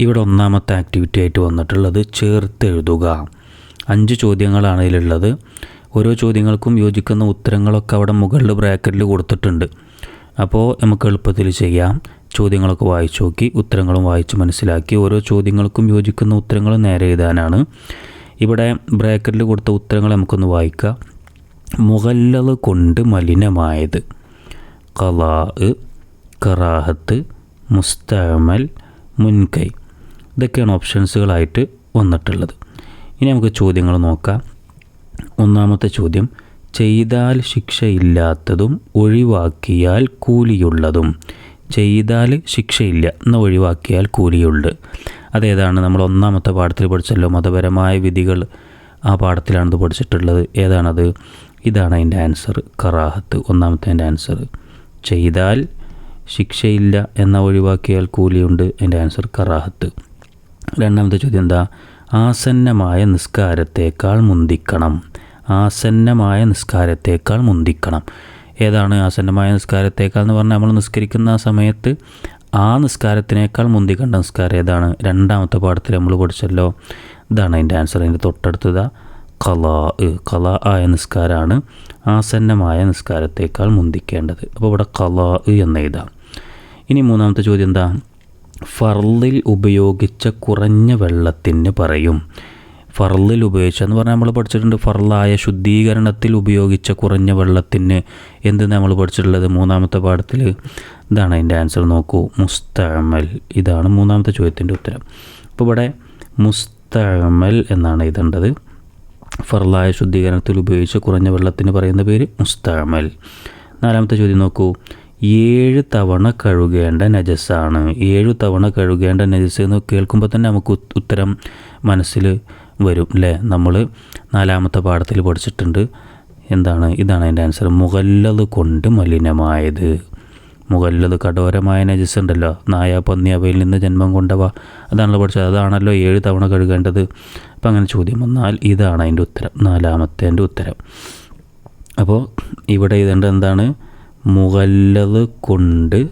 ഇവിടെ ഒന്നാമത്തെ ആക്ടിവിറ്റി ആയിട്ട് വന്നിട്ടുള്ളത് ചേർത്ത് എഴുതുക. അഞ്ച് ചോദ്യങ്ങളാണ് ഇതിലുള്ളത്. ഓരോ ചോദ്യങ്ങൾക്കും യോജിക്കുന്ന ഉത്തരങ്ങളൊക്കെ അവിടെ മുകളിൽ ബ്രാക്കറ്റിൽ കൊടുത്തിട്ടുണ്ട്. അപ്പോൾ നമുക്ക് എളുപ്പത്തിൽ ചെയ്യാം. ചോദ്യങ്ങളൊക്കെ വായിച്ചു നോക്കി ഉത്തരങ്ങളും വായിച്ച് മനസ്സിലാക്കി. ഓരോ ചോദ്യങ്ങൾക്കും യോജിക്കുന്ന ഉത്തരങ്ങൾ നേരെ എഴുതാനാണ്. ഇവിടെ ബ്രാക്കറ്റിൽ കൊടുത്ത ഉത്തരങ്ങൾ നമുക്കൊന്ന് വായിക്കാം. മുഗല്ലത് കൊണ്ട് മലിനമായത്. കലാ കറാഹത്ത് മുസ്തമൽ മുൻകൈ. ഇതൊക്കെയാണ് ഓപ്ഷൻസുകളായിട്ട് വന്നിട്ടുള്ളത്. ഇനി നമുക്ക് ചോദ്യങ്ങൾ നോക്കാം. ഒന്നാമത്തെ ചോദ്യം ചെയ്താൽ ശിക്ഷയില്ലാത്തതും ഒഴിവാക്കിയാൽ കൂലിയുള്ളതും. ചെയ്താൽ ശിക്ഷയില്ല എന്ന ഒഴിവാക്കിയാൽ കൂലിയുണ്ട് അതേതാണ് നമ്മൾ ഒന്നാമത്തെ പാഠത്തിൽ പഠിച്ചല്ലോ മതപരമായ വിധികൾ ആ പാഠത്തിലാണത് പഠിച്ചിട്ടുള്ളത്. ഏതാണത്? ഇതാണ് അതിന്റെ ആൻസർ കറാഹത്ത് ഒന്നാമത്തെ അതിന്റെ ആൻസർ ചെയ്താൽ ശിക്ഷയില്ല എന്ന ഒഴിവാക്കിയാൽ കൂലിയുണ്ട് എന്റെ ആൻസർ കറാഹത്ത്. രണ്ടാമത്തെ ചോദ്യം എന്താ? ആസന്നമായ നിസ്കാരത്തേക്കാൾ മുന്തിക്കണം. ആസന്നമായ നിസ്കാരത്തേക്കാൾ മുന്തിക്കണം. ഏതാണ് ആസന്നമായ നിസ്കാരത്തേക്കാൾ എന്ന് പറഞ്ഞാൽ നമ്മൾ നിസ്കരിക്കുന്ന സമയത്ത് ആ നിസ്കാരത്തിനേക്കാൾ മുന്തിക്കേണ്ട നിസ്കാരം ഏതാണ്? രണ്ടാമത്തെ പാഠത്തിൽ നമ്മൾ പഠിച്ചല്ലോ. ഇതാണ് അതിന്റെ ആൻസർ അതിന്റെ തൊട്ടടുത്തതാ കലാ കലാ ആയ നിസ്കാരമാണ് ആസന്നമായ നിസ്കാരത്തേക്കാൾ മുന്തിക്കേണ്ടത്. അപ്പോൾ ഇവിടെ കലാ എന്ന് എഴുതാം. ഇനി മൂന്നാമത്തെ ചോദ്യം എന്താ? ഫർലിൽ ഉപയോഗിച്ച കുറഞ്ഞ വെള്ളത്തിന് പറയും. ഫർലിൽ ഉപയോഗിച്ച എന്ന് പറഞ്ഞാൽ നമ്മൾ പഠിച്ചിട്ടുണ്ട് ഫർലായ ശുദ്ധീകരണത്തിൽ ഉപയോഗിച്ച കുറഞ്ഞ വെള്ളത്തിന് എന്ത് നമ്മൾ പഠിച്ചിട്ടുള്ളത്? മൂന്നാമത്തെ പാഠത്തിൽ ഇതാണ് അതിന്റെ ആൻസർ നോക്കൂ. മുസ്തമൽ ഇതാണ് മൂന്നാമത്തെ ചോദ്യത്തിന്റെ ഉത്തരം. അപ്പോൾ ഇവിടെ മുസ്തമൽ എന്നാണ് എഴുതേണ്ടത്. ഫർലായ ശുദ്ധീകരണത്തിൽ ഉപയോഗിച്ച കുറഞ്ഞ വെള്ളത്തിന് പറയുന്ന പേര് മുസ്തമൽ നാലാമത്തെ ചോദ്യം നോക്കൂ. ഏഴ് തവണ കഴുകേണ്ട നജസ്സാണ്. ഏഴ് തവണ കഴുകേണ്ട നജസ് എന്ന് കേൾക്കുമ്പോൾ തന്നെ നമുക്ക് ഉത്തരം മനസ്സിൽ വരും അല്ലേ നമ്മൾ നാലാമത്തെ പാഠത്തിൽ പഠിച്ചിട്ടുണ്ട്. എന്താണ്? ഇതാണ് അതിന്റെ ആൻസർ മുകല്ലത് കൊണ്ട് മലിനമായത്. മുകല്ലത് കഠോരമായ നജസ് ഉണ്ടല്ലോ. നായ പന്നി അവയിൽ നിന്ന് ജന്മം കൊണ്ടവ. അതാണല്ലോ പഠിച്ചത്. അതാണല്ലോ ഏഴ് തവണ കഴുകേണ്ടത്. അപ്പം അങ്ങനെ ചോദ്യം വന്നാൽ ഇതാണ് അതിന്റെ ഉത്തരം. നാലാമത്തെ ഉത്തരം. അപ്പോൾ ഇവിടെ ഇതെന്താണ് എന്താണ്? മുഗല്ലത് കൊണ്ട്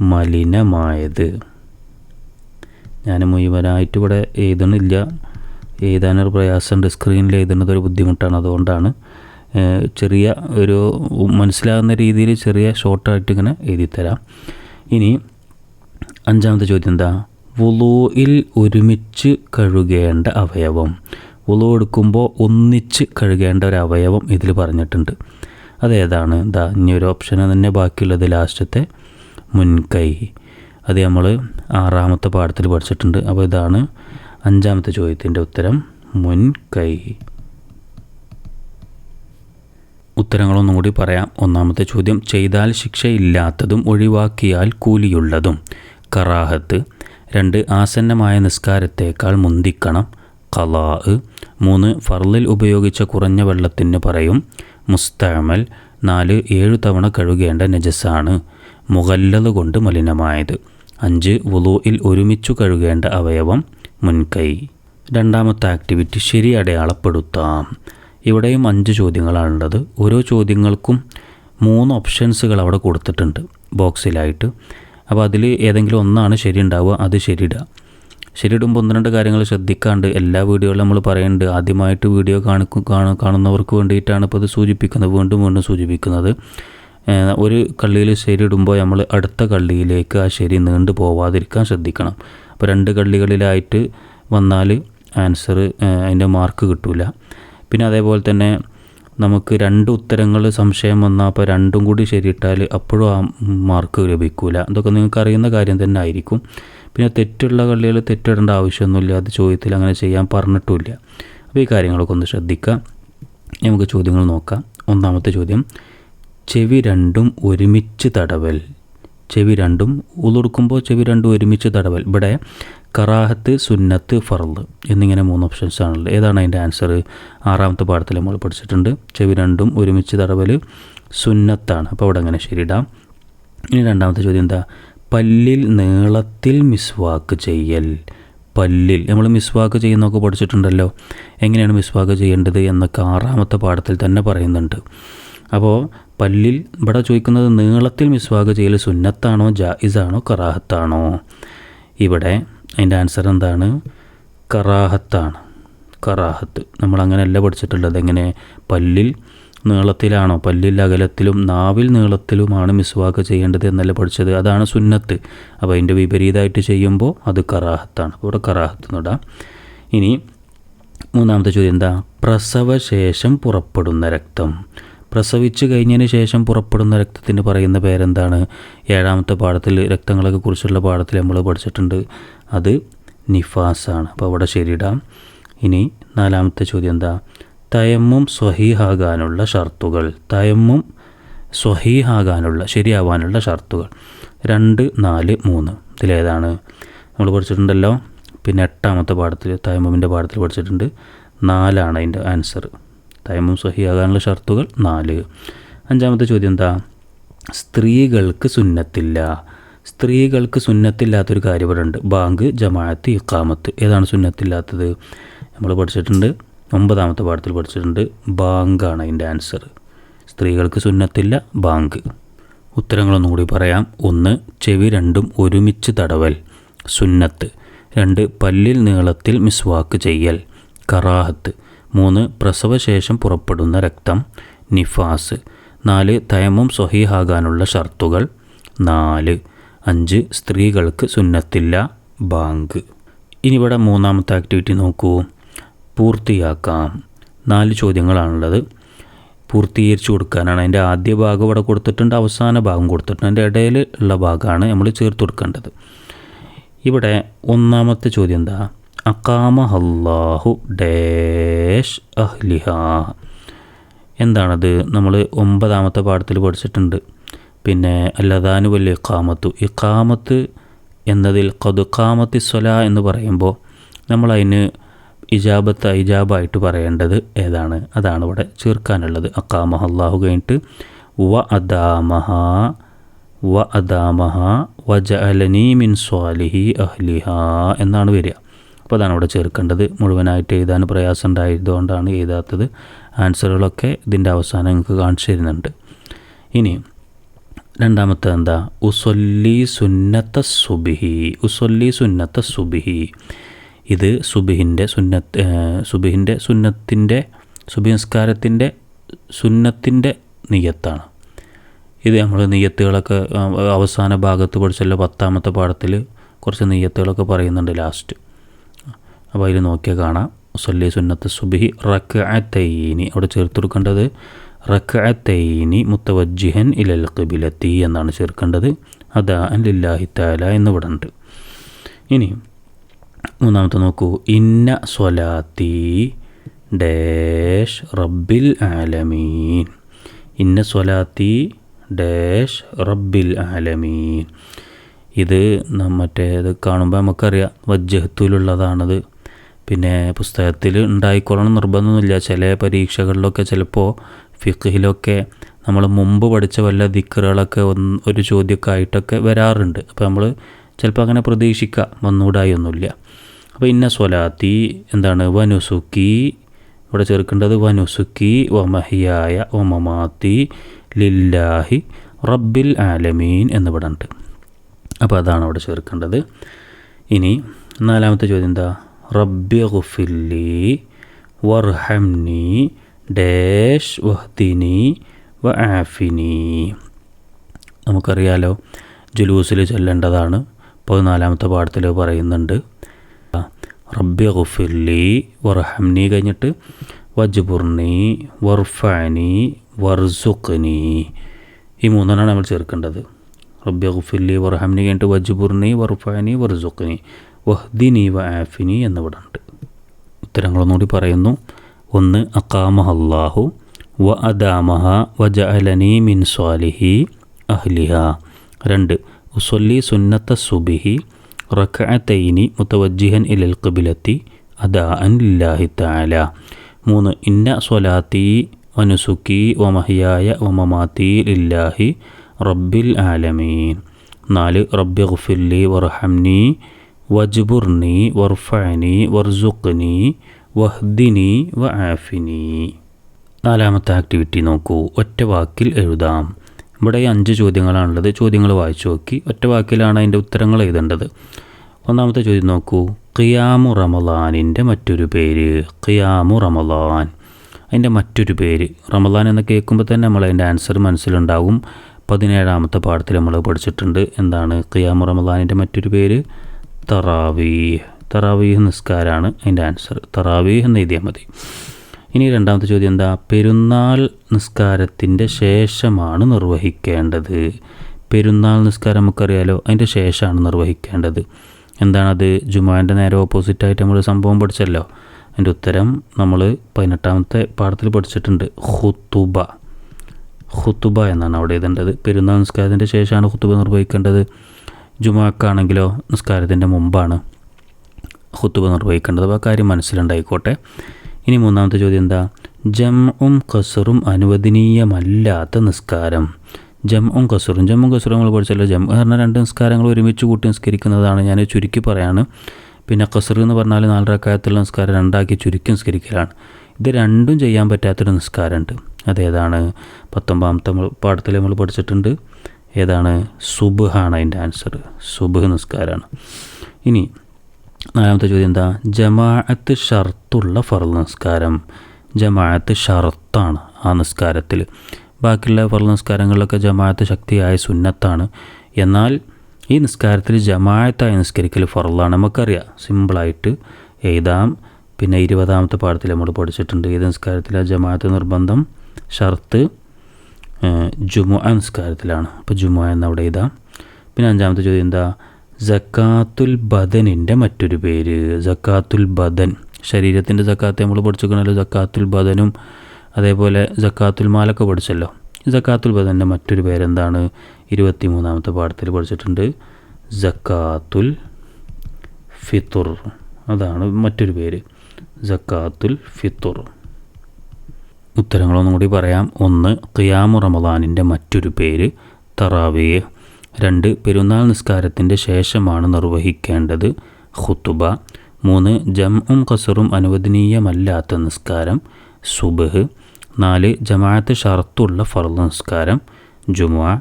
മലിനമായത്. ഞാൻ മുഴുവനായിട്ട് ഇവിടെ എഴുതണില്ല എഴുതാനൊരു പ്രയാസമുണ്ട്. സ്ക്രീനിൽ എഴുതുന്നത് ഒരു ബുദ്ധിമുട്ടാണ്. അതുകൊണ്ടാണ് ചെറിയ ഒരു മനസ്സിലാകുന്ന രീതിയിൽ ചെറിയ ഷോർട്ടായിട്ട് ഇങ്ങനെ എഴുതിത്തരാം. ഇനി അഞ്ചാമത്തെ ചോദ്യം എന്താ? വുളൂയിൽ ഒരുമിച്ച് കഴുകേണ്ട അവയവം. വുളു എടുക്കുമ്പോൾ ഒന്നിച്ച് കഴുകേണ്ട ഒരു അവയവം ഇതിൽ പറഞ്ഞിട്ടുണ്ട്. അതേതാണ് ഇതാ ഇനി ഒരു ഓപ്ഷൻ തന്നെ ബാക്കിയുള്ളത് ലാസ്റ്റത്തെ മുൻകൈ. അത് നമ്മൾ ആറാമത്തെ പാഠത്തിൽ പഠിച്ചിട്ടുണ്ട്. അപ്പോൾ ഇതാണ് അഞ്ചാമത്തെ ചോദ്യത്തിന്റെ ഉത്തരം. മുൻകൈ. ഉത്തരങ്ങളൊന്നും കൂടി പറയാം. ഒന്നാമത്തെ ചോദ്യം ചെയ്താൽ ശിക്ഷയില്ലാത്തതും ഒഴിവാക്കിയാൽ കൂലിയുള്ളതും. കറാഹത്ത്. രണ്ട് ആസന്നമായ നിസ്കാരത്തേക്കാൾ മുന്തിക്കണം. കലാ മൂന്ന് ഫർലിൽ ഉപയോഗിച്ച കുറഞ്ഞ വെള്ളത്തിന് പറയും. മുസ്തമൽ നാല് ഏഴ് തവണ കഴുകേണ്ട നജസ്സാണ് മുഗല്ലത് കൊണ്ട് മലിനമായത്. അഞ്ച് വുളുയിൽ ഒരുമിച്ചു കഴുകേണ്ട അവയവം മുൻകൈ. രണ്ടാമത്തെ ആക്ടിവിറ്റി ശരി അടയാളപ്പെടുത്താം. ഇവിടെയും അഞ്ച് ചോദ്യങ്ങളാണുള്ളത്. ഓരോ ചോദ്യങ്ങൾക്കും മൂന്ന് ഓപ്ഷൻസുകൾ അവിടെ കൊടുത്തിട്ടുണ്ട് ബോക്സിലായിട്ട്. അപ്പോൾ അതിൽ ഏതെങ്കിലും ഒന്നാണ് ശരി ഉണ്ടാവുക അത് ശരിയിടുക. ശരിയിടുമ്പോൾ ഒന്ന് രണ്ട് കാര്യങ്ങൾ ശ്രദ്ധിക്കാണ്ട് എല്ലാ വീഡിയോകളും നമ്മൾ പറയുന്നുണ്ട് ആദ്യമായിട്ട് വീഡിയോ കാണിക്കും കാണുന്നവർക്ക് വേണ്ടിയിട്ടാണ് ഇപ്പോൾ ഇത് സൂചിപ്പിക്കുന്നത്. വീണ്ടും വീണ്ടും സൂചിപ്പിക്കുന്നത്. ഒരു കള്ളിയിൽ ശരിയിടുമ്പോൾ നമ്മൾ അടുത്ത കള്ളിയിലേക്ക് ആ ശരി നീണ്ടു പോവാതിരിക്കാൻ ശ്രദ്ധിക്കണം. അപ്പോൾ രണ്ട് കള്ളികളിലായിട്ട് വന്നാൽ ആൻസർ അതിന്റെ മാർക്ക് കിട്ടില്ല പിന്നെ അതേപോലെ തന്നെ നമുക്ക് രണ്ട് ഉത്തരങ്ങൾ സംശയം വന്നാൽ അപ്പോൾ രണ്ടും കൂടി ശരിയിട്ടാൽ അപ്പോഴും ആ മാർക്ക് ലഭിക്കില്ല അതൊക്കെ നിങ്ങൾക്ക് അറിയുന്ന കാര്യം തന്നെ ആയിരിക്കും. പിന്നെ തെറ്റുള്ള കളികൾ തെറ്റിടേണ്ട ആവശ്യമൊന്നുമില്ല. അത് ചോദ്യത്തിൽ അങ്ങനെ ചെയ്യാൻ പറഞ്ഞിട്ടുമില്ല. അപ്പോൾ ഈ കാര്യങ്ങളൊക്കെ ഒന്ന് ശ്രദ്ധിക്കാം. നമുക്ക് ചോദ്യങ്ങൾ നോക്കാം. ഒന്നാമത്തെ ചോദ്യം. ചെവി രണ്ടും ഒരുമിച്ച് തടവൽ. ചെവി രണ്ടും ഉളുടുക്കുമ്പോൾ ചെവി രണ്ടും ഒരുമിച്ച് തടവൽ. ഇവിടെ കറാഹത്ത് സുന്നത്ത് ഫർൾ എന്നിങ്ങനെ മൂന്ന് ഓപ്ഷൻസ് ആണുള്ളത്. ഏതാണ് അതിന്റെ ആൻസർ ആറാമത്തെ പാഠത്തിൽ നമ്മൾ പഠിച്ചിട്ടുണ്ട്. ചെവി രണ്ടും ഒരുമിച്ച് തടവൽ സുന്നത്താണ്. അപ്പോൾ അവിടെ അങ്ങനെ ശരിയിടാം. ഇനി രണ്ടാമത്തെ ചോദ്യം എന്താ? പല്ലിൽ നീളത്തിൽ മിസ്വാക്ക് ചെയ്യൽ. പല്ലിൽ. നമ്മൾ മിസ്വാക്ക് ചെയ്യുന്നൊക്കെ പഠിച്ചിട്ടുണ്ടല്ലോ. എങ്ങനെയാണ് മിസ്വാക്ക് ചെയ്യേണ്ടത് എന്നൊക്കെ ആറാമത്തെ പാഠത്തിൽ തന്നെ പറയുന്നുണ്ട്. അപ്പോൾ പല്ലിൽ ഇവിടെ ചോദിക്കുന്നത് നീളത്തിൽ മിസ്വാഗ് ചെയ്യൽ സുന്നത്താണോ ജായിസാണോ കറാഹത്താണോ? ഇവിടെ അതിന്റെ ആൻസർ എന്താണ്? കറാഹത്താണ്. കറാഹത്ത്. നമ്മൾ അങ്ങനെയല്ല പഠിച്ചിട്ടുള്ളത്? എങ്ങനെ? പല്ലിൽ നീളത്തിലാണോ? പല്ലിൽ അകലത്തിലും നാവിൽ നീളത്തിലുമാണ് മിസ്വാക്ക് ചെയ്യേണ്ടത് എന്നല്ല പഠിച്ചത്? അതാണ് സുന്നത്ത്. അപ്പോൾ അതിന്റെ വിപരീതമായിട്ട് ചെയ്യുമ്പോൾ അത് കറാഹത്താണ്. അപ്പോൾ ഇവിടെ കറാഹത്ത് എന്നിടാം ഇനി മൂന്നാമത്തെ ചോദ്യം എന്താ? പ്രസവശേഷം പുറപ്പെടുന്ന രക്തം. പ്രസവിച്ച് കഴിഞ്ഞതിന് ശേഷം പുറപ്പെടുന്ന രക്തത്തിന് പറയുന്ന പേരെന്താണ്? ഏഴാമത്തെ പാഠത്തിൽ രക്തങ്ങളൊക്കെ കുറിച്ചുള്ള പാഠത്തിൽ നമ്മൾ പഠിച്ചിട്ടുണ്ട്. അത് നിഫാസാണ്. അപ്പോൾ അവിടെ ശരിയിടാം. ഇനി നാലാമത്തെ ചോദ്യം എന്താ? തയമ്മും സ്വഹീഹാകാനുള്ള ഷർത്തുകൾ. തയമ്മും സ്വഹീഹാകാനുള്ള ശരിയാവാനുള്ള ഷർത്തുകൾ. രണ്ട് നാല് മൂന്ന്. ഇതിലേതാണ്. നമ്മൾ പഠിച്ചിട്ടുണ്ടല്ലോ. പിന്നെ എട്ടാമത്തെ പാഠത്തിൽ തയമ്മുമിന്റെ പാഠത്തിൽ പഠിച്ചിട്ടുണ്ട്. നാലാണ് അതിന്റെ ആൻസർ തയമ്മും സഹിയാകാനുള്ള ഷർത്തുകൾ നാല്. അഞ്ചാമത്തെ ചോദ്യം എന്താ? സ്ത്രീകൾക്ക് സുന്നത്തില്ല. സ്ത്രീകൾക്ക് സുന്നത്തില്ലാത്തൊരു കാര്യം ഇവിടെ ഉണ്ട്. ബാങ്ക് ജമാഅത്ത് ഇക്കാമത്ത് ഏതാണ് സുന്നത്തില്ലാത്തത്? നമ്മൾ പഠിച്ചിട്ടുണ്ട് ഒമ്പതാമത്തെ പാഠത്തിൽ പഠിച്ചിട്ടുണ്ട് ബാങ്കാണ് അതിന്റെ ആൻസർ. സ്ത്രീകൾക്ക് സുന്നത്തില്ല ബാങ്ക്. ഉത്തരങ്ങളൊന്നും കൂടി പറയാം. ഒന്ന് ചെവി രണ്ടും ഒരുമിച്ച് തടവൽ. സുന്നത്ത്. രണ്ട് പല്ലിൽ നീളത്തിൽ മിസ്വാക്ക് ചെയ്യൽ. കറാഹത്ത്. മൂന്ന് പ്രസവശേഷം പുറപ്പെടുന്ന രക്തം നിഫാസ്. നാല് തയമും സ്വഹീഹാകാനുള്ള ഷർത്തുകൾ. നാല് അഞ്ച് സ്ത്രീകൾക്ക് സുന്നത്തില്ല ബാങ്ക്. ഇനി ഇവിടെ മൂന്നാമത്തെ ആക്ടിവിറ്റി നോക്കൂ. പൂർത്തിയാക്കാം. നാല് ചോദ്യങ്ങളാണുള്ളത്. പൂർത്തീകരിച്ചു കൊടുക്കാനാണ്. അതിന്റെ ആദ്യ ഭാഗം ഇവിടെ കൊടുത്തിട്ടുണ്ട് അവസാന ഭാഗം കൊടുത്തിട്ടുണ്ട്. അതിന്റെ ഇടയിൽ ഉള്ള ഭാഗമാണ് നമ്മൾ ചേർത്ത് കൊടുക്കേണ്ടത്. ഇവിടെ ഒന്നാമത്തെ ചോദ്യം എന്താ? അക്കാമ ഡേഷ് അഹ്ലിഹ. എന്താണത്? നമ്മൾ ഒമ്പതാമത്തെ പാഠത്തിൽ പഠിച്ചിട്ടുണ്ട്. പിന്നെ അല്ലദാനു വല്യ ഇക്കാമത്തു ഇക്കാമത്ത് എന്നതിൽ കതുക്കാമത്തി സ്വല എന്ന് പറയുമ്പോൾ നമ്മളതിന് ഇജാബത്ത് ഇജാബായിട്ട് പറയേണ്ടത് ഏതാണ്? അതാണ് ഇവിടെ ചേർക്കാനുള്ളത്. അക്കാമഹ അള്ളാഹു കഴിഞ്ഞിട്ട് വ അദാമഹ വ അദാമഹ വജ അലനി മിൻ സ്വാലിഹി അഹ്ലിഹ എന്നാണ് വരിക. അപ്പോൾ അതാണ് ഇവിടെ ചേർക്കേണ്ടത്. മുഴുവനായിട്ട് എഴുതാൻ പ്രയാസം ഉണ്ടായതുകൊണ്ടാണ് എഴുതാത്തത്. ആൻസറുകളൊക്കെ ഇതിന്റെ അവസാനം നിങ്ങൾക്ക് കാണിച്ചു തരുന്നുണ്ട്. ഇനി രണ്ടാമത്തെ എന്താ? ഉസൊല്ലി സുന്നത്ത സുബിഹി. ഉസൊല്ലി സുന്നത്ത സുബിഹി. ഇത് സുബിഹിന്റെ സുന്നത്ത് സുബിഹിന്റെ സുന്നത്തിന്റെ സുബിസ്കാരത്തിന്റെ സുന്നത്തിന്റെ നിയത്താണ്. ഇത് നമ്മൾ നെയ്യത്തുകളൊക്കെ അവസാന ഭാഗത്ത് പഠിച്ചല്ലോ പത്താമത്തെ പാഠത്തിൽ കുറച്ച് നെയ്യത്തുകളൊക്കെ പറയുന്നുണ്ട് ലാസ്റ്റ്. അപ്പോൾ അതിൽ നോക്കിയാൽ കാണാം. മുസല്ലി സുന്നത്ത് സുബിഹി റക്ക് തൈനി അവിടെ ചേർത്ത് കൊടുക്കേണ്ടത് റക്അത്തൈനി മുത്തവജ്ജിഹൻ ഇലൽ കബിലത്തി എന്നാണ് ചേർക്കേണ്ടത്. അതാ ലില്ലാഹി താല എന്നിവിടെ ഉണ്ട് ഇനി മൂന്നാമത്തെ നോക്കൂ. ഇന്ന സ്വലാത്തി ഡാഷ് റബ്ബിൽ ആലമീൻ. ഇന്ന സ്വലാത്തി ഡാഷ് റബ്ബിൽ ആലമീൻ. ഇത് മറ്റേ ഇത് കാണുമ്പോൾ നമുക്കറിയാം. വജ്ജഹത്തുലുള്ളതാണത്. പിന്നെ പുസ്തകത്തിൽ ഉണ്ടായിക്കൊള്ളണം നിർബന്ധമൊന്നുമില്ല. ചില പരീക്ഷകളിലൊക്കെ ചിലപ്പോൾ ഫിഖിലൊക്കെ നമ്മൾ മുമ്പ് പഠിച്ച വല്ല ദിക്കറുകളൊക്കെ ഒന്ന് ഒരു ചോദ്യമൊക്കെ ആയിട്ടൊക്കെ വരാറുണ്ട്. അപ്പോൾ നമ്മൾ ചിലപ്പോൾ അങ്ങനെ പ്രതീക്ഷിക്കാം വന്നുകൂടായൊന്നുമില്ല അപ്പോൾ ഇന്ന സ്വലാത്തി എന്താണ്? വനുസുക്കി ഇവിടെ ചേർക്കേണ്ടത് വനുസുക്കി വമഹിയായ വമമാത്തി ലില്ലാഹി റബ്ബിൽ ആലമീൻ എന്നിവിടെ ഉണ്ട് അപ്പോൾ അതാണ് അവിടെ ചേർക്കേണ്ടത്. ഇനി നാലാമത്തെ ചോദ്യം എന്താ? റബ്ബി ഗുഫില്ലി വർഹംനി ഡേഷ് വഹ്ദിനി വ ആഫിനി നമുക്കറിയാലോ ജുലൂസിൽ ചെല്ലേണ്ടതാണ്. പതിനാലാമത്തെ പാഠത്തിൽ പറയുന്നുണ്ട്. റബ്ബി ഗുഫില്ലി വർഹംനി കഴിഞ്ഞിട്ട് വജ്ബുർനി വർഫാനി വർസുഖ്നി. ഈ മൂന്നെണ്ണമാണ് നമ്മൾ ചേർക്കേണ്ടത്. റബ്ബി ഗുഫില്ലി വർഹംനി കഴിഞ്ഞിട്ട് വജ്ബുർനി വർഫാനി വർസുഖ്നി. വഹ്ദിനി വ ആഫിനി എന്നിവിടെ ഉണ്ട് ഉത്തരങ്ങളൊന്നുകൂടി പറയുന്നു. ഒന്ന് അക്കാമഹല്ലാഹു വ അദാമഹ വ മിൻ സ്വാലിഹി അഹ്ലിഹ. രണ്ട് ഉസൊല്ലി സുന്നത്ത സുബിഹി റക്കഅത്തൈനി മുത്തവജ്ജിഹൻ ഇലൽ കബിലത്തി അദാ അൻ ലില്ലാഹി താല മൂന്ന് ഇന്ന സ്വലാത്തി വനുസുക്കി വമഹിയായ വമമാത്തി ലില്ലാഹി റബ്ബിൽ ആലമീൻ. നാല് റബ്ബി ഗുഫില്ലി വർഹംനി വജ്ബുർനി വർഫാനി വർസുഖ്നി വഹ്ദിനി വ ആഫിനി നാലാമത്തെ ആക്ടിവിറ്റി നോക്കൂ. ഒറ്റ വാക്കിൽ എഴുതാം. ഇവിടെ അഞ്ച് ചോദ്യങ്ങളാണുള്ളത്. ചോദ്യങ്ങൾ വായിച്ചു നോക്കി. ഒറ്റ വാക്കിലാണ് അതിന്റെ ഉത്തരങ്ങൾ എഴുതേണ്ടത്. ഒന്നാമത്തെ ചോദ്യം നോക്കൂ. ഖിയാമു റമലാനിന്റെ മറ്റൊരു പേര്. ഖിയാമു റമലാൻ അതിന്റെ മറ്റൊരു പേര്. റമലാൻ എന്ന് കേൾക്കുമ്പോൾ തന്നെ നമ്മൾ അതിന്റെ ആൻസർ മനസ്സിലുണ്ടാവും. പതിനേഴാമത്തെ പാഠത്തിൽ നമ്മൾ പഠിച്ചിട്ടുണ്ട്. എന്താണ്? ഖിയാമു റമലാനിന്റെ മറ്റൊരു പേര്. തറാവീഹ്. തറാവീഹ് നിസ്കാരമാണ് അതിന്റെ ആൻസർ തറാവീഹ് എന്ന് എഴുതിയാൽ മതി. ഇനി രണ്ടാമത്തെ ചോദ്യം എന്താ? പെരുന്നാൾ നിസ്കാരത്തിന്റെ ശേഷമാണ് നിർവഹിക്കേണ്ടത്. പെരുന്നാൾ നിസ്കാരം നമുക്കറിയാലോ അതിന്റെ ശേഷമാണ് നിർവഹിക്കേണ്ടത്. എന്താണത്? ജുമാന്റെ നേരെ ഓപ്പോസിറ്റായിട്ട് നമ്മൾ സംഭവം പഠിച്ചല്ലോ. അതിന്റെ ഉത്തരം നമ്മൾ പതിനെട്ടാമത്തെ പാഠത്തിൽ പഠിച്ചിട്ടുണ്ട്. ഹുത്തുബ ഹുത്തുബ എന്നാണ് അവിടെ എഴുതേണ്ടത്. പെരുന്നാൾ നിസ്കാരത്തിന്റെ ശേഷമാണ് ഹുത്തുബ നിർവഹിക്കേണ്ടത്. ജുമാക്കാണെങ്കിലോ നിസ്കാരത്തിന്റെ മുമ്പാണ് ഹുത്തുബ നിർവഹിക്കേണ്ടത്. അപ്പോൾ കാര്യം മനസ്സിലുണ്ടായിക്കോട്ടെ. ഇനി മൂന്നാമത്തെ ചോദ്യം എന്താ? ജംഉം ഖസറും അനുവദനീയമല്ലാത്ത നിസ്കാരം. ജംഉം ഖസറും. ജമ്മും ഖസറും നമ്മൾ പഠിച്ചല്ലോ. ജം പറഞ്ഞാൽ രണ്ട് നിസ്കാരങ്ങൾ ഒരുമിച്ച് കൂട്ടി നിസ്കരിക്കുന്നതാണ് ഞാൻ ചുരുക്കി പറയാണ്. പിന്നെ ഖസർ എന്ന് പറഞ്ഞാൽ നാലരക്കായത്തുള്ള നിസ്കാരം രണ്ടാക്കി ചുരുക്കി നിസ്കരിക്കലാണ്. ഇത് രണ്ടും ചെയ്യാൻ പറ്റാത്തൊരു നിസ്കാരമുണ്ട്. അതേതാണ് പത്തൊമ്പതാമത്തെ പാഠത്തിൽ നമ്മൾ പഠിച്ചിട്ടുണ്ട്. ഏതാണ്? സുബഹാണ് അതിന്റെ ആൻസർ സുബഹ് നിസ്കാരമാണ്. ഇനി നാലാമത്തെ ചോദ്യം എന്താ? ജമാഅത്ത് ഷർത്തുള്ള ഫർൾ നിസ്കാരം. ജമാഅത്ത് ഷർത്താണ് ആ നിസ്കാരത്തിൽ. ബാക്കിയുള്ള ഫർൾ നിസ്കാരങ്ങളിലൊക്കെ ജമാഅത്ത് ശക്തിയായ സുന്നത്താണ്. എന്നാൽ ഈ നിസ്കാരത്തിൽ ജമാഅത്തായി നിസ്കരിക്കൽ ഫറലാണ് നമുക്കറിയാം. സിമ്പിളായിട്ട് എഴുതാം. പിന്നെ ഇരുപതാമത്തെ പാഠത്തിൽ നമ്മൾ പഠിച്ചിട്ടുണ്ട്. ഏത് നിസ്കാരത്തിലെ ജമാഅത്ത് നിർബന്ധം? ഷർത്ത് ജുമുഅ നിസ്കാരത്തിലാണ്. അപ്പോൾ ജുമുഅ എന്നവിടെ എഴുതാം പിന്നെ അഞ്ചാമത്തെ ചോദ്യം എന്താ? ജക്കാത്തുൽ ബദനിന്റെ മറ്റൊരു പേര്. ജക്കാത്തുൽ ബദൻ. ശരീരത്തിന്റെ ജക്കാത്ത് നമ്മൾ പഠിച്ചിരിക്കണല്ലോ. ജക്കാത്തുൽ ബദനും അതേപോലെ ജക്കാത്തുൽ മാലൊക്കെ പഠിച്ചല്ലോ. ജക്കാത്തുൽ ബദന്റെ മറ്റൊരു പേരെന്താണ്? ഇരുപത്തി മൂന്നാമത്തെ പാഠത്തിൽ പഠിച്ചിട്ടുണ്ട്. ജക്കാത്തുൽ ഫിത്തുർ. അതാണ് മറ്റൊരു പേര്. ജക്കാത്തുൽ ഫിത്തുർ. ഉത്തരങ്ങളൊന്നും കൂടി പറയാം. ഒന്ന് ഖിയാമു റമദാനിന്റെ മറ്റൊരു പേര് തറാവിയ രണ്ട് പെരുന്നാൾ നിസ്കാരത്തിന്റെ ശേഷമാണ് നിർവഹിക്കേണ്ടത് ഖുത്തുബ മൂന്ന് ജംഉം ഖസറും അനുവദനീയമല്ലാത്ത നിസ്കാരം സുബഹ്. നാല് ജമാഅത്ത് ഷർത്തുള്ള ഫർദ് നിസ്കാരം ജുമുഅ.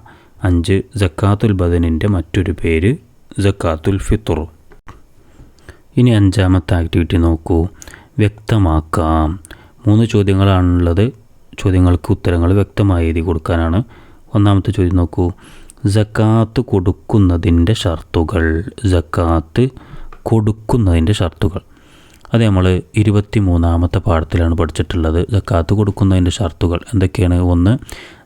അഞ്ച് ജക്കാത്തുൽ ബദനിന്റെ മറ്റൊരു പേര് ജക്കാത്തുൽ ഫിത്തുർ ഇനി അഞ്ചാമത്തെ ആക്ടിവിറ്റി നോക്കൂ. വ്യക്തമാക്കാം. മൂന്ന് ചോദ്യങ്ങളാണുള്ളത്. ചോദ്യങ്ങൾക്ക് ഉത്തരങ്ങൾ വ്യക്തമായി എഴുതി കൊടുക്കാനാണ്. ഒന്നാമത്തെ ചോദ്യം നോക്കൂ. ജക്കാത്ത് കൊടുക്കുന്നതിന്റെ ഷർത്തുകൾ. ജക്കാത്ത് കൊടുക്കുന്നതിന്റെ ഷർത്തുകൾ. അത് നമ്മൾ ഇരുപത്തി മൂന്നാമത്തെ പാഠത്തിലാണ് പഠിച്ചിട്ടുള്ളത്. ജക്കാത്ത് കൊടുക്കുന്നതിന്റെ ഷർത്തുകൾ എന്തൊക്കെയാണ്? ഒന്ന്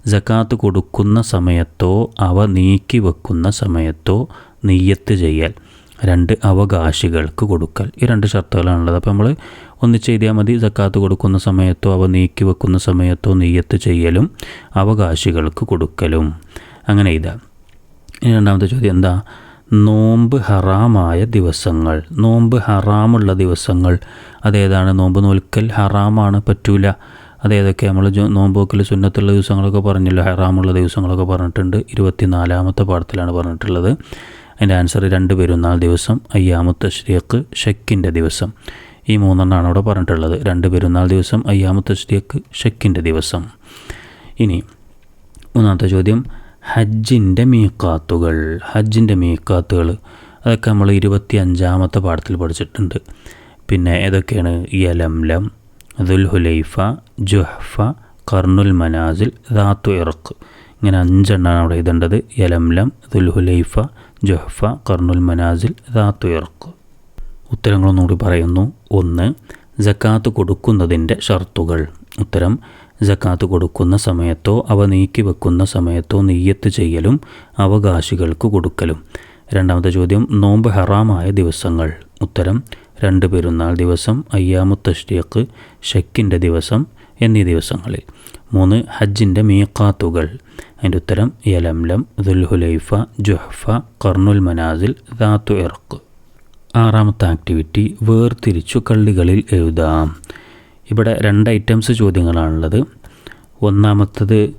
ജക്കാത്ത് കൊടുക്കുന്ന സമയത്തോ അവ നീക്കി വെക്കുന്ന സമയത്തോ നെയ്യത്ത് ചെയ്യൽ. രണ്ട് അവകാശികൾക്ക് കൊടുക്കൽ. ഈ രണ്ട് ഷർത്തുകളാണുള്ളത്. അപ്പോൾ നമ്മൾ ഒന്നിച്ച് ചെയ്താൽ മതി. ജക്കാത്ത് കൊടുക്കുന്ന സമയത്തോ അവ നീക്കി വെക്കുന്ന സമയത്തോ നെയ്യത്ത് ചെയ്യലും അവകാശികൾക്ക് കൊടുക്കലും. അങ്ങനെ ഇതാ ഇനി രണ്ടാമത്തെ ചോദ്യം എന്താ? നോമ്പ് ഹറാമായ ദിവസങ്ങൾ. നോമ്പ് ഹറാമുള്ള ദിവസങ്ങൾ. അതേതാണ്? നോമ്പ് നോൽക്കൽ ഹറാമാണ്? പറ്റൂല. അതേതൊക്കെ? നമ്മൾ നോമ്പ് നോക്കൽ സുന്നത്തുള്ള ദിവസങ്ങളൊക്കെ പറഞ്ഞല്ലോ. ഹറാമുള്ള ദിവസങ്ങളൊക്കെ പറഞ്ഞിട്ടുണ്ട്. ഇരുപത്തിനാലാമത്തെ പാഠത്തിലാണ് പറഞ്ഞിട്ടുള്ളത്. അതിന്റെ ആൻസർ രണ്ട് പെരുന്നാൾ ദിവസം അയ്യാമുത്ത ശ്രീക്ക് ഷെക്കിന്റെ ദിവസം. ഈ മൂന്നെണ്ണമാണ് അവിടെ പറഞ്ഞിട്ടുള്ളത്. രണ്ട് പെരുന്നാൾ ദിവസം അയ്യാമുത്ത ശ്രീക്ക് ഷെക്കിന്റെ ദിവസം. ഇനി മൂന്നാമത്തെ ചോദ്യം. ഹജ്ജിന്റെ മീക്കാത്തുകൾ ഹജ്ജിന്റെ മീക്കാത്തുകൾ അതൊക്കെ നമ്മൾ ഇരുപത്തി അഞ്ചാമത്തെ പാഠത്തിൽ പഠിച്ചിട്ടുണ്ട്. പിന്നെ ഏതൊക്കെയാണ്? യലംലം ദുൽഹുലൈഫ ജുഹ്ഫ കർണുൽ മനാസിൽ ദാത്തു ഇറക്ക്. ഇങ്ങനെ അഞ്ചെണ്ണമാണ് അവിടെ എഴുതേണ്ടത്. യലംലം ദുൽഹുലൈഫ ജഹ്ഫ കർണുൽ മനാസിൽ ദാത്തു ഇറക്ക് ഉത്തരങ്ങളൊന്നുകൂടി പറയുന്നു. ഒന്ന് ജക്കാത്ത് കൊടുക്കുന്നതിന്റെ ഷർത്തുകൾ. ഉത്തരം ജക്കാത്ത് കൊടുക്കുന്ന സമയത്തോ അവ നീക്കി വെക്കുന്ന സമയത്തോ നെയ്യത്ത് ചെയ്യലും അവകാശികൾക്ക് കൊടുക്കലും. രണ്ടാമത്തെ ചോദ്യം നോമ്പ് ഹറാമായ ദിവസങ്ങൾ. ഉത്തരം രണ്ട് പെരുന്നാൾ ദിവസം അയ്യാമു തഷ്രീഖ് ഷെക്കിന്റെ ദിവസം എന്നീ ദിവസങ്ങളിൽ. മൂന്ന് ഹജ്ജിന്റെ മീക്കാത്തുകൾ അതിന്റെ ഉത്തരം യലംലം ദുൽഹുലൈഫ ജുഹഫ കർണുൽ മനാസിൽ ദാത്തു ഇറക്ക് ആറാമത്തെ ആക്ടിവിറ്റി വേർതിരിച്ചു കള്ളികളിൽ എഴുതാം. ഇവിടെ രണ്ട് ഐറ്റംസ് ചോദ്യങ്ങളാണുള്ളത്. ഒന്നാമത്തത്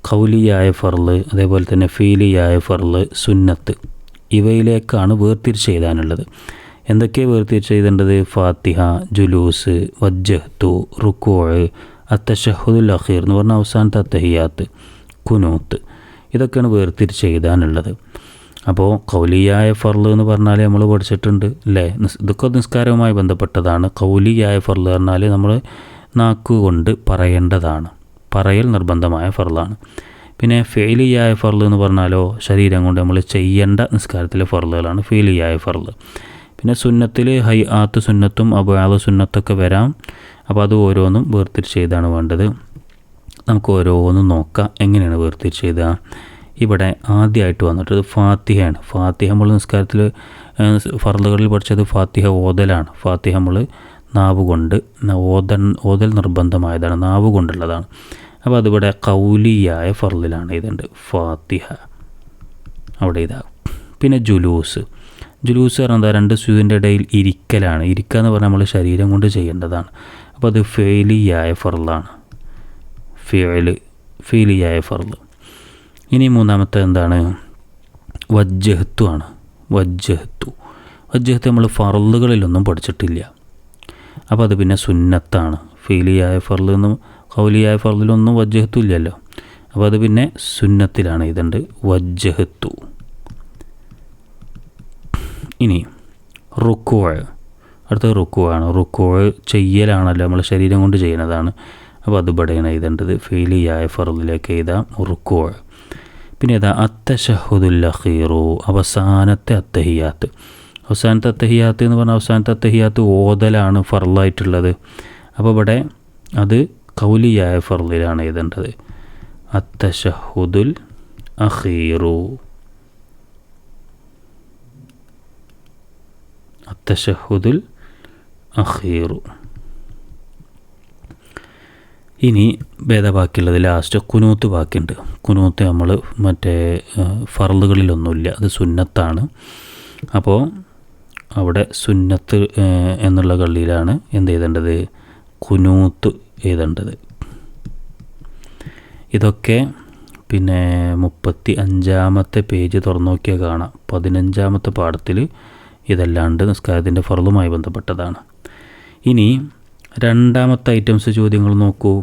കൗലിയായ ഫർൾ അതേപോലെ തന്നെ ഫീലിയായ ഫർൾ സുന്നത്ത്. ഇവയിലേക്കാണ് വേർതിരിച്ച് എഴുതാനുള്ളത്. എന്തൊക്കെയാണ് വേർതിരിച്ച് എഴുതേണ്ടത്? ഫാത്തിഹ ജുലൂസ് വജ്ജഹ്തു റുക്കോഴ് അത്തഷഹുദുൽ അഖീർ എന്ന് പറഞ്ഞ അവസാനത്തെ അത്തഹിയാത്ത് കുനൂത്ത്. ഇതൊക്കെയാണ് വേർതിരിച്ച് എഴുതാനുള്ളത്. അപ്പോൾ കൗലിയായ ഫർൾ എന്ന് പറഞ്ഞാൽ നമ്മൾ പഠിച്ചിട്ടുണ്ട് അല്ലേ ദുഃഖ നിസ്കാരവുമായി ബന്ധപ്പെട്ടതാണ്. കൗലിയായ ഫർൾ പറഞ്ഞാൽ നമ്മൾ നാക്കുകൊണ്ട് പറയേണ്ടതാണ്. പറയൽ നിർബന്ധമായ ഫർളാണ്. പിന്നെ ഫെയിലിയായ ഫർൾ എന്ന് പറഞ്ഞാലോ ശരീരം കൊണ്ട് നമ്മൾ ചെയ്യേണ്ട നിസ്കാരത്തിലെ ഫർളുകളാണ് ഫെയിലിയായ ഫർൾ. പിന്നെ സുന്നത്തിൽ ഹൈ ആത്ത് സുന്നത്തും അബാദ സുന്നത്തൊക്കെ വരാം. അപ്പോൾ അത് ഓരോന്നും വേർതിരിച്ച് ചെയ്താണ് വേണ്ടത്. നമുക്ക് ഓരോന്നും നോക്കാം. എങ്ങനെയാണ് വേർതിരിച്ച് ചെയ്തുക ഇവിടെ ആദ്യമായിട്ട് വന്നിട്ട് ഫാത്തിഹയാണ്. ഫാത്തിഹ നമ്മൾ നിസ്കാരത്തിൽ ഫർദുകളിൽ പഠിച്ചത് ഫാത്തിഹ ഓതലാണ്. ഫാത്തിഹ നമ്മൾ നാവ് കൊണ്ട് ഓതൻ ഓതൽ നിർബന്ധമായതാണ്. നാവ് കൊണ്ടുള്ളതാണ്. അപ്പോൾ അതിവിടെ കൗലിയായ ഫർദിലാണ് ഇതുണ്ട് ഫാത്തിഹ. അവിടെ ഇതാകും പിന്നെ ജുലൂസ്. ജുലൂസ് പറഞ്ഞാൽ രണ്ട് സ്യൂതിന്റെ ഇടയിൽ ഇരിക്കലാണ്. ഇരിക്കുക എന്ന് പറഞ്ഞാൽ നമ്മൾ ശരീരം കൊണ്ട് ചെയ്യേണ്ടതാണ്. അപ്പോൾ അത് ഫെയിലിയായ ഫർലാണ് ഫേൽ ഫെയിലിയായ ഫർൾ. ഇനി മൂന്നാമത്തെ എന്താണ്? വജ്ജഹത്തു ആണ്. വജ്ജഹത്തു. വജ്ജഹത്ത് നമ്മൾ ഫർളുകളിലൊന്നും പഠിച്ചിട്ടില്ല. അപ്പോൾ അത് പിന്നെ സുന്നത്താണ്. ഫീലിയായ ഫർൾ എന്നും കൗലിയായ ഫർലിലൊന്നും വജ്ജഹത്തു ഇല്ലല്ലോ. അപ്പോൾ അത് പിന്നെ സുന്നത്തിലാണ്. ഇതുണ്ട് വജ്ജഹത്തു. ഇനി റുക്കോഴ് അടുത്ത റുക്കുവാണ് റുക്കു ചെയ്യലാണല്ലോ നമ്മൾ ശരീരം കൊണ്ട് ചെയ്യുന്നതാണ്. അപ്പോൾ അത് ഇവിടെയാണ് എഴുതേണ്ടത്. ഫെയിലിയായ ഫറുദിലേക്ക് എഴുതാം. റുക്കോഴ് പിന്നെ ഏതാ? അത്തഷഹുദുൽ അഖീറു. അവസാനത്തെ അത്തഹിയാത്ത്. അവസാനത്തെ അത്തഹിയാത്ത് എന്ന് പറഞ്ഞാൽ അവസാനത്തെ അത്തഹിയാത്ത് ഓതലാണ് ഫറലായിട്ടുള്ളത് അപ്പോൾ ഇവിടെ അത് കൗലിയായ ഫറലിലാണ് എഴുതേണ്ടത്. അത്തഷഹുദുൽ അഖീറു. അത്തഷഹുദുൽ അഖീറു ഇനി ഭേദവാക്കിയുള്ളത് ലാസ്റ്റ് കുനൂത്ത് ബാക്കിയുണ്ട് കുനൂത്ത് നമ്മൾ മറ്റേ ഫറലുകളിലൊന്നുമില്ല അത് സുന്നത്താണ്. അപ്പോൾ അവിടെ സുന്നത്ത് എന്നുള്ള കള്ളിയിലാണ് എന്ത് ചെയ്തേണ്ടത് കുനൂത്ത് എഴുതേണ്ടത്. ഇതൊക്കെ പിന്നെ മുപ്പത്തി അഞ്ചാമത്തെ പേജ് തുറന്നു നോക്കിയാൽ കാണാം. പതിനഞ്ചാമത്തെ പാഠത്തിൽ ഇതല്ലാണ്ട് നിസ്കാരത്തിന്റെ ഫറലുമായി ബന്ധപ്പെട്ടതാണ്. ഇനി രണ്ടാമത്തെ ഐറ്റംസ് ചോദ്യങ്ങൾ നോക്കൂ.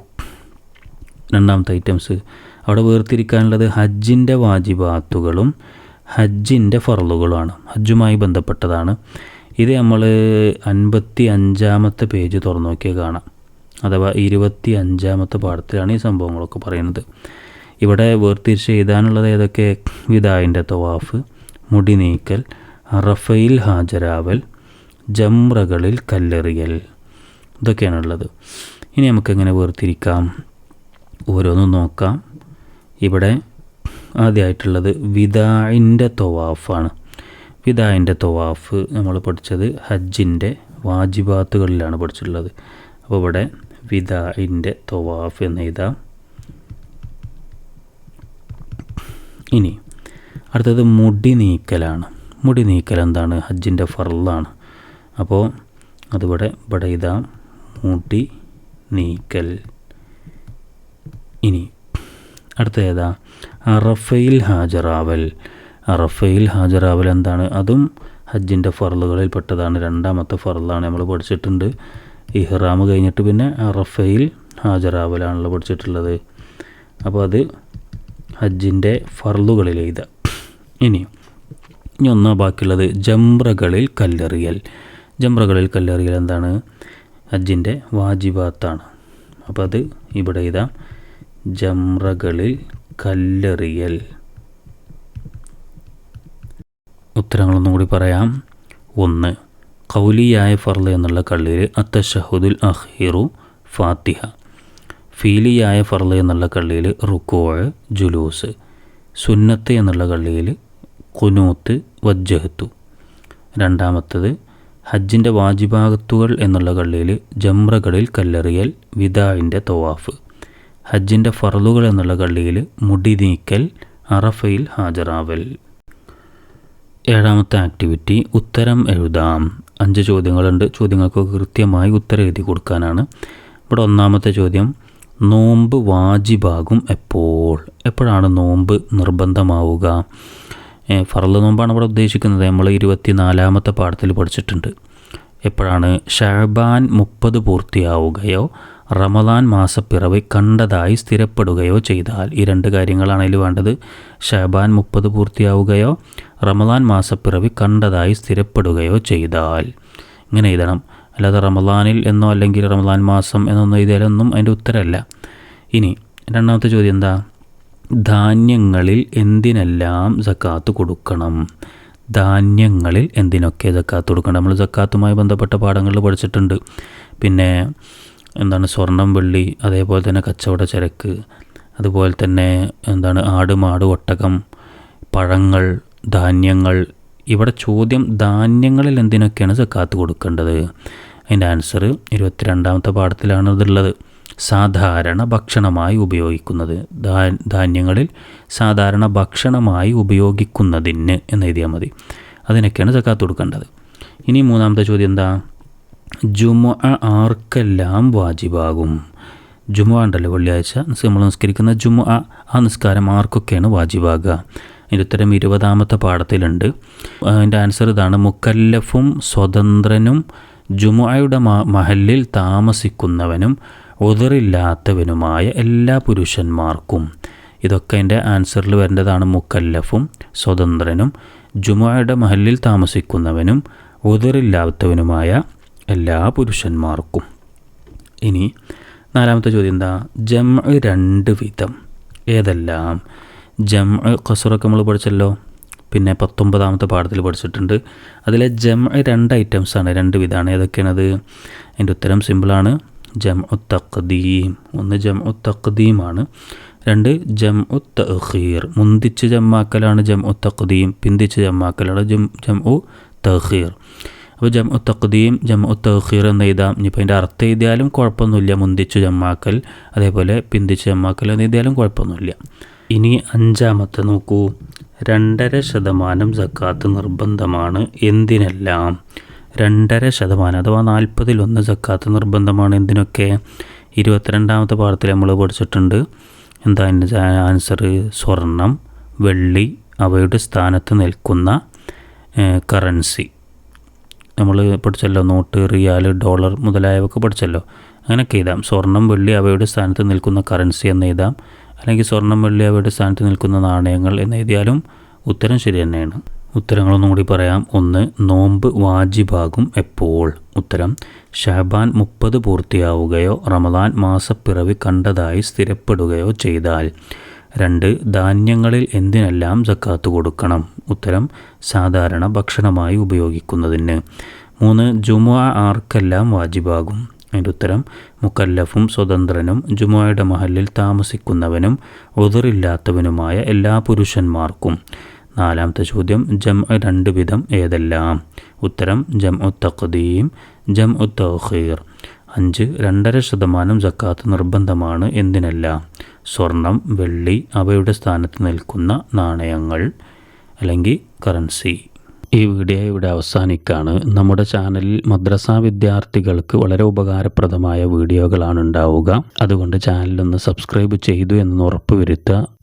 രണ്ടാമത്തെ ഐറ്റംസ്. അവിടെ വേർതിരിക്കാനുള്ളത് ഹജ്ജിന്റെ വാജിബാത്തുകളും ഹജ്ജിന്റെ ഫറലുകളുമാണ് ഹജ്ജുമായി ബന്ധപ്പെട്ടതാണ്. ഇത് നമ്മൾ അൻപത്തി അഞ്ചാമത്തെ പേജ് തുറന്നു നോക്കിയാൽ കാണാം. അഥവാ ഇരുപത്തി അഞ്ചാമത്തെ പാഠത്തിലാണ് ഈ സംഭവങ്ങളൊക്കെ പറയുന്നത്. ഇവിടെ വേർതിരിച്ച് എഴുതാനുള്ളത് ഏതൊക്കെ? വിദായിന്റെ തവാഫ് മുടി നീക്കൽ അറഫയിൽ ഹാജരാവൽ ജംറകളിൽ കല്ലെറിയൽ. ഇതൊക്കെയാണുള്ളത്. ഇനി നമുക്കെങ്ങനെ വേർതിരിക്കാം? ഓരോന്നും നോക്കാം. ഇവിടെ ആദ്യമായിട്ടുള്ളത് വിദായിന്റെ തൊവാഫാണ്. വിദായിന്റെ തൊവാഫ് നമ്മൾ പഠിച്ചത് ഹജ്ജിന്റെ വാജിബാത്തുകളിലാണ് പഠിച്ചിട്ടുള്ളത്. അപ്പോൾ ഇവിടെ വിദായിന്റെ തൊവാഫ് എന്ന് എഴുതാം. ഇനി അടുത്തത് മുടി നീക്കലാണ്. മുടി നീക്കൽ എന്താണ്? ഹജ്ജിന്റെ ഫറലാണ് അപ്പോൾ അതിവിടെ ഇവിടെ ഇതാ മുടി നീക്കൽ. ഇനി അടുത്ത ഏതാ? അറഫയിൽ ഹാജറാവൽ അറഫയിൽ ഹാജറാവൽ എന്താണ്? അതും ഹജ്ജിന്റെ ഫറലുകളിൽ പെട്ടതാണ്. രണ്ടാമത്തെ ഫറലാണ് നമ്മൾ പഠിച്ചിട്ടുണ്ട്. ഇഹ്റാം കഴിഞ്ഞിട്ട് പിന്നെ അറഫയിൽ ഹാജറാവലാണല്ലോ പഠിച്ചിട്ടുള്ളത്. അപ്പോൾ അത് ഹജ്ജിന്റെ ഫറലുകളിൽ എഴുതാം. ഇനി ഇനി ഒന്നാ ബാക്കിയുള്ളത്. ജംറകളിൽ കല്ലെറിയൽ. ജംറകളിൽ കല്ലെറിയൽ എന്താണ്? ഹജ്ജിന്റെ വാജിബാത്താണ്. അപ്പോൾ അത് ഇവിടെ ഇതാ. ജംറകളിൽ കല്ലെറിയൽ. ഉത്തരങ്ങളൊന്നും കൂടി പറയാം. ഒന്ന് കൗലിയായ ഫർൾ എന്നുള്ള കള്ളിയിൽ അത്തഷഹുദുൽ അഖീറു ഫാത്തിഹ. ഫീലിയായ ഫർൾ എന്നുള്ള കള്ളിയിൽ റുക്കോഴ് ജുലൂസ്. സുന്നത്ത് എന്നുള്ള കള്ളിയിൽ കുനൂത്ത് വജ്ജഹത്തു. രണ്ടാമത്തത് ഹജ്ജിന്റെ വാജിബാകത്തുകൾ എന്നുള്ള കള്ളിയിൽ ജംറകളിൽ കല്ലെറിയൽ വിദാവിന്റെ തവാഫ്. ഹജ്ജിന്റെ ഫറലുകൾ എന്നുള്ള കള്ളിയിൽ മുടി നീക്കൽ അറഫയിൽ ഹാജറാവൽ ഏഴാമത്തെ ആക്ടിവിറ്റി ഉത്തരം എഴുതാം. അഞ്ച് ചോദ്യങ്ങളുണ്ട്. ചോദ്യങ്ങൾക്ക് കൃത്യമായി ഉത്തരം എഴുതി കൊടുക്കാനാണ്. ഇവിടെ ഒന്നാമത്തെ ചോദ്യം നോമ്പ് വാജിബാകും എപ്പോൾ? എപ്പോഴാണ് നോമ്പ് നിർബന്ധമാവുക? ഫറൽ നോമ്പാണ് ഇവിടെ ഉദ്ദേശിക്കുന്നത്. നമ്മൾ ഇരുപത്തി നാലാമത്തെ പാഠത്തിൽ പഠിച്ചിട്ടുണ്ട്. എപ്പോഴാണ്? ഷാബാൻ മുപ്പത് പൂർത്തിയാവുകയോ റമദാൻ മാസപ്പിറവി കണ്ടതായി സ്ഥിരപ്പെടുകയോ ചെയ്താൽ ഈ രണ്ട് കാര്യങ്ങളാണ് അതിൽ വേണ്ടത്. ഷാബാൻ മുപ്പത് പൂർത്തിയാവുകയോ റമദാൻ മാസപ്പിറവി കണ്ടതായി സ്ഥിരപ്പെടുകയോ ചെയ്താൽ. ഇങ്ങനെ എഴുതണം. അല്ലാതെ റമദാനിൽ എന്നോ അല്ലെങ്കിൽ റമദാൻ മാസം എന്നൊന്നും എഴുതിയാലൊന്നും അതിന്റെ ഉത്തരമല്ല. ഇനി രണ്ടാമത്തെ ചോദ്യം എന്താ? ധാന്യങ്ങളിൽ എന്തിനെല്ലാം സക്കാത്ത് കൊടുക്കണം? ധാന്യങ്ങളിൽ എന്തിനൊക്കെ സക്കാത്ത് കൊടുക്കണം? നമ്മൾ സക്കാത്തുമായി ബന്ധപ്പെട്ട പാഠങ്ങളിൽ പഠിച്ചിട്ടുണ്ട്. പിന്നെ എന്താണ് സ്വർണം വെള്ളി അതേപോലെ തന്നെ കച്ചവട ചരക്ക് അതുപോലെ തന്നെ എന്താണ് ആട് മാട് ഒട്ടകം പഴങ്ങൾ ധാന്യങ്ങൾ. ഇവിടെ ചോദ്യം ധാന്യങ്ങളിൽ എന്തിനൊക്കെയാണ് സക്കാത്ത് കൊടുക്കേണ്ടത്? അതിന്റെ ആൻസർ ഇരുപത്തിരണ്ടാമത്തെ പാഠത്തിലാണ് ഇതുള്ളത് സാധാരണ ഭക്ഷണമായി ഉപയോഗിക്കുന്നത്. ധാന്യങ്ങളിൽ സാധാരണ ഭക്ഷണമായി ഉപയോഗിക്കുന്നതിന് എന്ന് എഴുതിയാൽ മതി. അതിനൊക്കെയാണ് സക്കാത്ത് കൊടുക്കേണ്ടത്. ഇനി മൂന്നാമത്തെ ചോദ്യം എന്താ? ജുമ ആർക്കെല്ലാം വാജിബാകും? ജുമ ഉണ്ടല്ലോ വെള്ളിയാഴ്ച. നമ്മൾ നിസ്കരിക്കുന്ന ജുമ ആ നിസ്കാരം ആർക്കൊക്കെയാണ് വാജിബാകുക? അതിന്റെ ഉത്തരം ഇരുപതാമത്തെ പാഠത്തിലുണ്ട്. അതിന്റെ ആൻസർ ഇതാണ് മുക്കല്ലഫും സ്വതന്ത്രനും ജുമുഅയുടെ മഹല്ലിൽ താമസിക്കുന്നവനും ഉതിറില്ലാത്തവനുമായ എല്ലാ പുരുഷന്മാർക്കും. ഇതൊക്കെ എന്റെ ആൻസറിൽ വരേണ്ടതാണ്. മുക്കല്ലഫും സ്വതന്ത്രനും ജുമുഅയുടെ മഹലിൽ താമസിക്കുന്നവനും ഉതിറില്ലാത്തവനുമായ എല്ലാ പുരുഷന്മാർക്കും. ഇനി നാലാമത്തെ ചോദ്യം എന്താ? ജം രണ്ട് വിധം. ഏതെല്ലാം? ജം ഖസുറൊക്കെ നമ്മൾ പഠിച്ചല്ലോ. പിന്നെ പത്തൊമ്പതാമത്തെ പാഠത്തിൽ പഠിച്ചിട്ടുണ്ട്. അതിലെ ജം രണ്ട് ഐറ്റംസാണ് രണ്ട് വിധമാണ് ഏതൊക്കെയാണത്? അതിന്റെ ഉത്തരം സിമ്പിളാണ്. ജം ഉ തക്കദീം ഒന്ന് ജം ഉ തക്കദീമാണ് രണ്ട് ജം ഉ തഹീർ. മുന്തിച്ച് ജമ്മാക്കലാണ് ഉ തക്കദീം പിന്തിച്ച് ജമ്മാക്കലാണ് ജം ജം ഉ തഹീർ. അപ്പോൾ ജം ഉ തക്കദീം ജം ഉ തഹീർ എന്ന് എഴുതാം. ഇനിയിപ്പോൾ അതിന്റെ അർത്ഥം എഴുതിയാലും കുഴപ്പമൊന്നുമില്ല. മുന്തിച്ചു ജമ്മാക്കൽ അതേപോലെ പിന്തിച്ച് ജമ്മാക്കൽ എന്ന് എഴുതിയാലും കുഴപ്പമൊന്നുമില്ല. ഇനി അഞ്ചാമത്തെ നോക്കൂ. രണ്ടര ശതമാനം സക്കാത്ത് നിർബന്ധമാണ്. എന്തിനെല്ലാം? രണ്ടര ശതമാനം അഥവാ നാൽപ്പതിലൊന്ന് സക്കാത്ത് നിർബന്ധമാണ് എന്തിനൊക്കെ? ഇരുപത്തിരണ്ടാമത്തെ പാഠത്തിൽ നമ്മൾ പഠിച്ചിട്ടുണ്ട്. എന്താ ആൻസർ സ്വർണം വെള്ളി അവയുടെ സ്ഥാനത്ത് നിൽക്കുന്ന കറൻസി നമ്മൾ പഠിച്ചല്ലോ നോട്ട് റിയാൽ ഡോളർ മുതലായവയൊക്കെ പഠിച്ചല്ലോ. അങ്ങനെയൊക്കെ എഴുതാം. സ്വർണം വെള്ളി അവയുടെ സ്ഥാനത്ത് നിൽക്കുന്ന കറൻസി എന്ന് എഴുതാം. അല്ലെങ്കിൽ സ്വർണം വെള്ളി അവയുടെ സ്ഥാനത്ത് നിൽക്കുന്ന നാണയങ്ങൾ എന്ന് എഴുതിയാലും ഉത്തരം ശരി തന്നെയാണ്. ഉത്തരങ്ങളൊന്നും കൂടി പറയാം. ഒന്ന് നോമ്പ് വാജിബാകും എപ്പോൾ? ഉത്തരം ഷാബാൻ മുപ്പത് പൂർത്തിയാവുകയോ റമദാൻ മാസപ്പിറവി കണ്ടതായി സ്ഥിരപ്പെടുകയോ ചെയ്താൽ. രണ്ട് ധാന്യങ്ങളിൽ എന്തിനെല്ലാം സക്കാത്ത് കൊടുക്കണം? ഉത്തരം സാധാരണ ഭക്ഷണമായി ഉപയോഗിക്കുന്നതിന്. മൂന്ന് ജുമുഅ ആർക്കെല്ലാം വാജിബാകും? അതിന്റെ ഉത്തരം മുക്കല്ലഫും സ്വതന്ത്രനും ജുമുഅയുടെ മഹലിൽ താമസിക്കുന്നവനും ഒതിറില്ലാത്തവനുമായ എല്ലാ പുരുഷന്മാർക്കും. നാലാമത്തെ ചോദ്യം ജം രണ്ട് വിധം ഏതെല്ലാം? ഉത്തരം ജം ഉ തഖദീം ജം ഉ തഹീർ അഞ്ച് രണ്ടര ശതമാനം ജക്കാത്ത് നിർബന്ധമാണ് എന്തിനല്ല? സ്വർണം വെള്ളി അവയുടെ സ്ഥാനത്ത് നിൽക്കുന്ന നാണയങ്ങൾ അല്ലെങ്കിൽ കറൻസി ഈ വീഡിയോ ഇവിടെ അവസാനിക്കാണ്. നമ്മുടെ ചാനലിൽ മദ്രസാ വിദ്യാർത്ഥികൾക്ക് വളരെ ഉപകാരപ്രദമായ വീഡിയോകളാണ് ഉണ്ടാവുക. അതുകൊണ്ട് ചാനലൊന്ന് സബ്സ്ക്രൈബ് ചെയ്തു എന്ന് ഉറപ്പുവരുത്തുക.